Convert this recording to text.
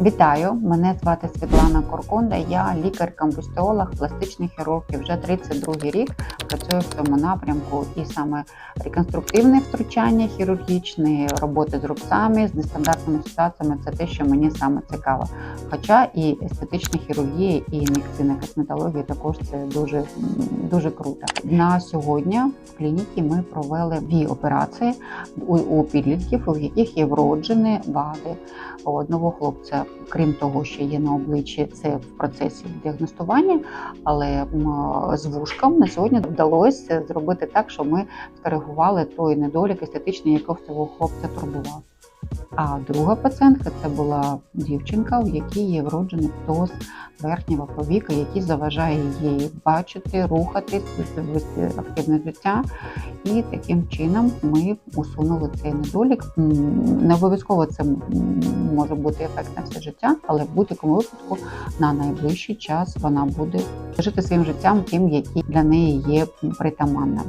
Вітаю! Мене звати Світлана Корконда. Я лікар-кампустеолог, пластичний хірург і вже 32 рік працюю в цьому напрямку. І саме реконструктивне втручання хірургічне, роботи з рубцями, з нестандартними ситуаціями це те, що мені саме цікаво. Хоча і естетична хірургія, і ін'єкційна косметологія також це дуже, дуже круто. На сьогодні в клініці ми провели дві операції у, у підлітків, у яких є вроджені вади. У одного хлопця, крім того, що є на обличчі, це в процесі діагностування, але з вушком на сьогодні вдалося зробити так, що ми скоригували той недолік естетичний, який цього хлопця турбував. А друга пацієнтка це була дівчинка, у якій є вроджений птоз верхнього повіка, який заважає їй бачити, рухатись, вести активне життя. І таким чином ми усунули цей недолік. Не обов'язково це може бути ефект на все життя, але в будь-якому випадку на найближчий час вона буде жити своїм життям тим, який для неї є притаманним.